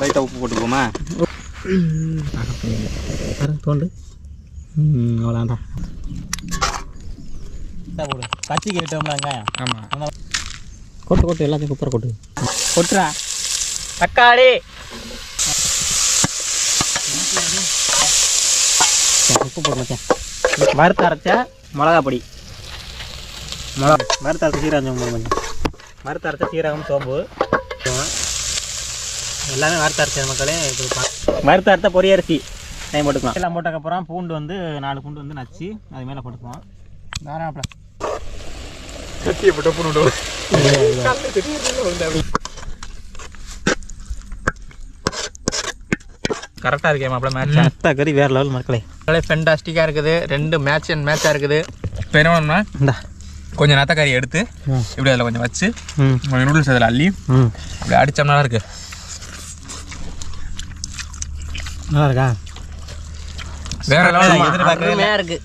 லைட்டாக உப்பு போட்டுக்குவோமா? தோண்டு. அவ்வளோண்டா போடு. பச்சைக்கு விட்டோம்ல வெங்காயம் ஆமாம் கொட்டு கொட்டு எல்லாத்தையும் குப்பரை கொட்டு. கொட்டுறா. தக்காளி. உப்பு போடு மச்சான் வறுத்து அரைச்ச மிளகா பொடி மிளகா வறுத்து அரைச்ச சீரகம் சோம்பு கொஞ்சம். வறுத்து அரைச்ச சீரகம் சோம்பு. எல்லாமே வறுத்து அரைச்ச மக்களே. இது பா- வறுத்து அரைத்த பொரியரிசி டைம் போட்டுக்கலாம். எல்லாம் போட்டதுக்கப்புறம் பூண்டு வந்து நாலு பூண்டு வந்து நச்சு. அது மேலே போட்டுக்குவோம். தாராளப்பட. கத்தியை போட்டு போட்டு கரெக்டாக இருக்கே மாப்பிள்ள மேட்ச் சத்தா கறி வேறு லெவல் மக்களே. மக்களே ஃபென்டாஸ்டிக்காக இருக்குது. ரெண்டு மேட்ச் அண்ட் மேட்சாக இருக்குது. இப்போ என்ன பண்ணணும்னா இந்தா. கொஞ்சம் நத்தக்கறி எடுத்து. இப்படி அதில் கொஞ்சம் வச்சு கொஞ்சம் நூடுல்ஸ் அதில் அள்ளி இப்படி அடிச்சோம்னா இருக்கு. நல்லா இருக்கா? வேற லெவலில் அருமையாக இருக்குது